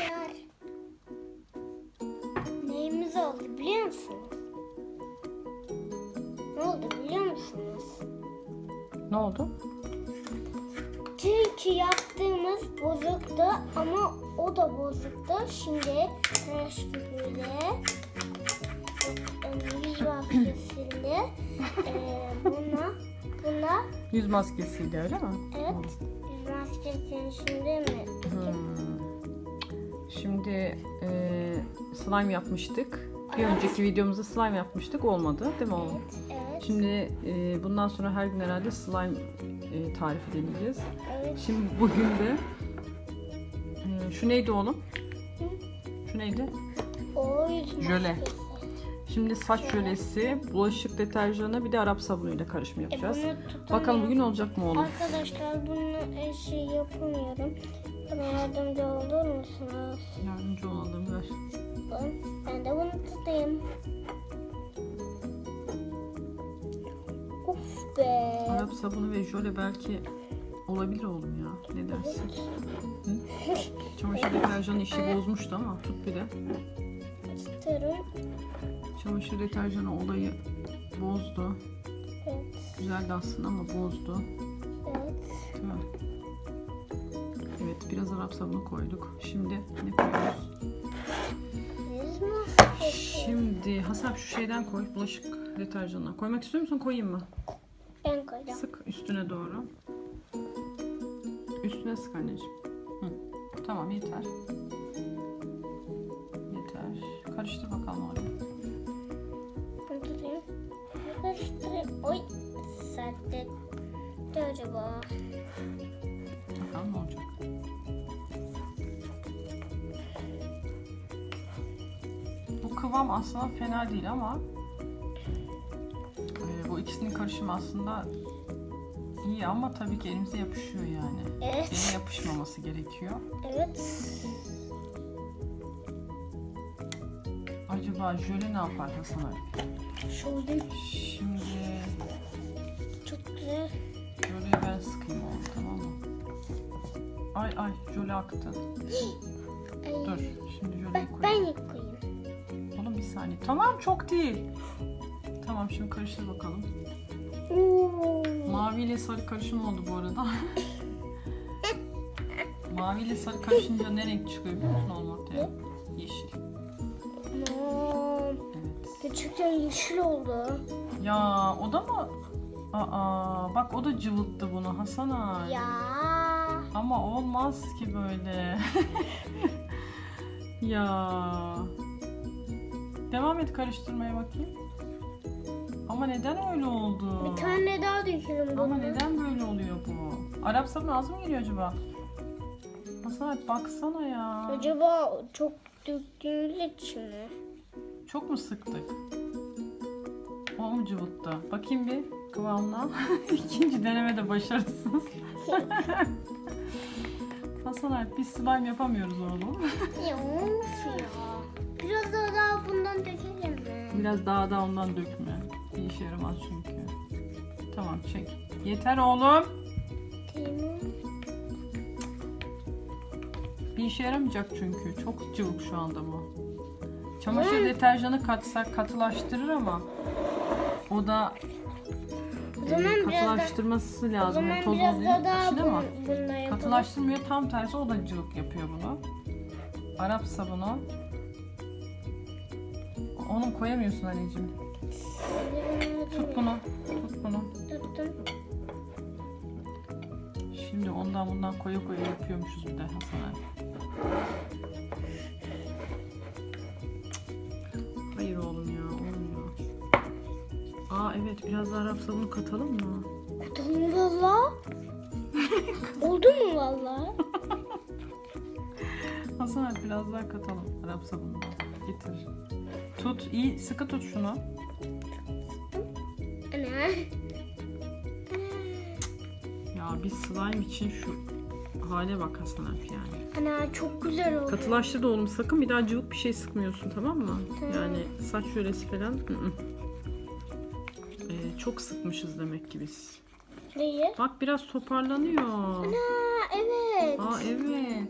arkadaşlar. Neyimiz oldu biliyor musunuz? Ne oldu biliyor musunuz? Ne oldu? Çünkü yaptığımız bozuktu ama o da bozuktu. Şimdi tıraş köpüğüyle e, yüz maskesiyle e, buna buna Yüz maskesiyle öyle mi? evet yüz maskesini şimdi mi? Hmm. Şimdi e, slime yapmıştık. Bir önceki videomuzda slime yapmıştık. Olmadı değil mi oğlum? Evet, evet, Şimdi e, bundan sonra her gün herhalde slime e, tarifi deneyeceğiz. evet. Şimdi bugün de e, şu neydi oğlum? Şu neydi? O Jöle. maskesi. Şimdi saç jölesi, bulaşık deterjanı bir de Arap sabunuyla karışım E, yapacağız. tutamıyorum. Bakalım bugün olacak mı oğlum? Arkadaşlar bunu e, şey yapamıyorum. Bana yardımcı olur musunuz? Yardımcı olalım ver. Ben de bunu tutayım. Uf be. Arap sabunu ve jöle belki olabilir oğlum ya. Ne dersin? Hı? Çamaşır deterjanı işi bozmuştu ama tut bir de. Tutarım. Çamaşır deterjanı olayı bozdu. Evet. Güzeldi aslında ama bozdu. Evet biraz Arap sabunu koyduk. Şimdi ne koyuyoruz? Şimdi Hasan şu şeyden koy. Bulaşık deterjanına. Koymak istiyor musun? Koyayım mı? Ben koyacağım. Sık üstüne doğru. Üstüne sık anneciğim. Hı. Tamam yeter. Yeter. Karıştır bakalım orayı. Bunu tutayım. Karıştırayım. Oy. Ne acaba? Bakalım ne olacak. Bu kıvam aslında fena değil ama e, bu ikisinin karışımı aslında iyi ama tabii ki elimize yapışıyor yani. Evet. Ele yapışmaması gerekiyor. Evet. Acaba jöle ne yapar Hasan abi? Şöyle Şimdi çok güzel. Ay ay jöle aktı. Dur şimdi jöleyi Ben, ben koyayım. ilk koyayım. Oğlum bir saniye. Tamam çok değil. Tamam şimdi karıştır bakalım. Oo. Mavi ile sarı karışım oldu bu arada. Mavi ile sarı karışınca ne renk çıkıyor biliyor musun oğlum ortaya? Yeşil. Aman. Evet. Gerçekten yeşil oldu. Ya o da mı? Aa bak o da cıvıttı bunu Hasan abi. Ya. Ama olmaz ki böyle. ya. Devam et karıştırmaya bakayım. Ama neden öyle oldu? Bir tane daha dökelim bunu. Ama neden böyle oluyor bu? Arap sabunu az mı geliyor acaba? Hasan baksana ya. Acaba çok döktüğümüz için mi? Çok mu sıktık? O mu cıvıttı? Bakayım bir kıvamına. İkinci denemede başarısız. Hasan biz slime yapamıyoruz oğlum. Ya of ya. Biraz daha, daha bundan dökelim mi? Biraz daha da ondan dökme. Bir işe yaramaz çünkü. Tamam çek. Yeter oğlum. Tamam. Bir işe yaramayacak çünkü. Çok cıvık şu anda bu. Çamaşır deterjanı katsak katılaştırır ama o da O e, zaman biraz da, katılaştırması o lazım. zaman Yani toz biraz oluyor daha, daha içine ama bun, bununla yapalım. katılaştırmıyor. Tam tersi o da cıvık yapıyor bunu. Arap sabunu. Onu koyamıyorsun anneciğim. Tut bunu. Tut bunu. Tuttum. Şimdi ondan bundan koya koya yapıyormuşuz bir de Hasan abi. Aa evet biraz daha Arap sabunu katalım mı? Katalım valla. Oldu mu valla? Hasan abi biraz daha katalım Arap sabunu. Getir. Tut iyi sıkı tut şunu. Ana. Ya bir slime için şu hale bak Hasan abi yani. Ana çok güzel oldu. Katılaştır da oğlum sakın bir daha cıvık bir şey sıkmıyorsun tamam mı? Tamam. Yani saç jölesi falan. ı ı. Çok sıkmışız demek ki biz. Neyi? Bak biraz toparlanıyor. Aa evet. Aa evet.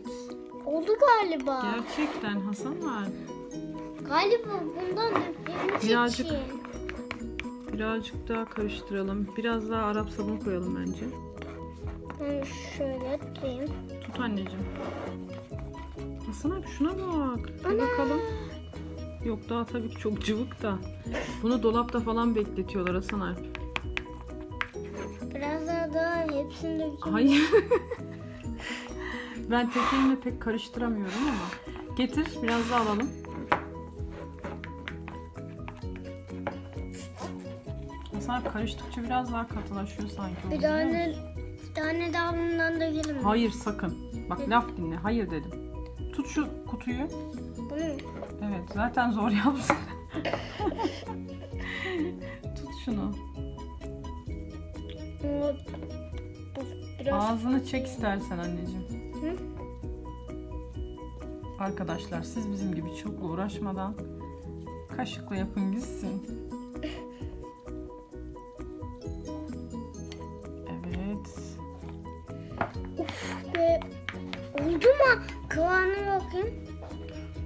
oldu galiba. Gerçekten Hasan var. Galiba bundan Birazcık- için. Birazcık daha karıştıralım. Biraz daha Arap sabun koyalım bence. Ben şöyle tutayım. Tut anneciğim. Hasan abi şuna bak. Bir Ana. bakalım. Yok daha tabii ki çok cıvık da. Bunu dolapta falan bekletiyorlar Hasan abi. Biraz daha daha hepsini dökeyim. Hayır. ben tek elimle pek karıştıramıyorum ama. Getir biraz daha alalım. Hasan karıştıkça biraz daha katılaşıyor sanki. Bir biliyor tane, musun? bir tane daha bundan dökelim. Hayır sakın. Bak laf dinle. Hayır dedim. Tut şu kutuyu. Bunu Evet zaten zor yapsın. Tut şunu. bunu biraz Ağzını çek istersen anneciğim. Hı? Arkadaşlar siz bizim gibi çok uğraşmadan kaşıkla yapın gitsin. Kıvamına bakayım.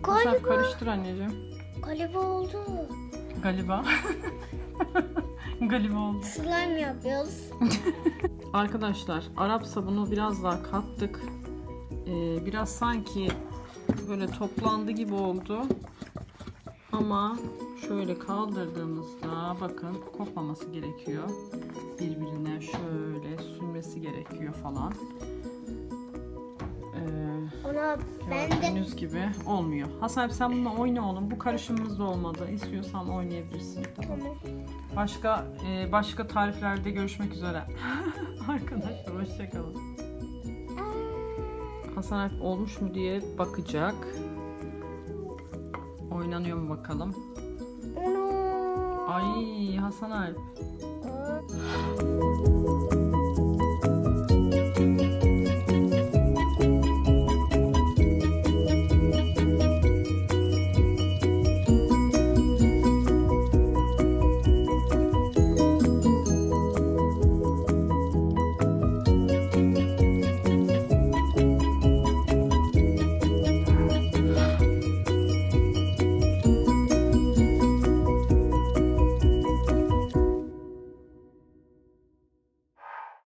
Galiba, karıştır anneciğim. galiba oldu. Galiba. Galiba oldu. Slime yapıyoruz. Arkadaşlar Arap sabunu biraz daha kattık. Ee, biraz sanki böyle toplandı gibi oldu. Ama şöyle kaldırdığımızda bakın kopmaması gerekiyor. Birbirine şöyle sürmesi gerekiyor falan. De gördüğünüz gibi olmuyor. Hasan abi sen bununla oyna oğlum. Bu karışımımız da olmadı. İstiyorsan oynayabilirsin. Tamam. tamam. Başka e, başka tariflerde görüşmek üzere. Arkadaşlar hoşçakalın. Hasan Alp olmuş mu diye bakacak. Oynanıyor mu bakalım. Ay Hasan Alp. Aa.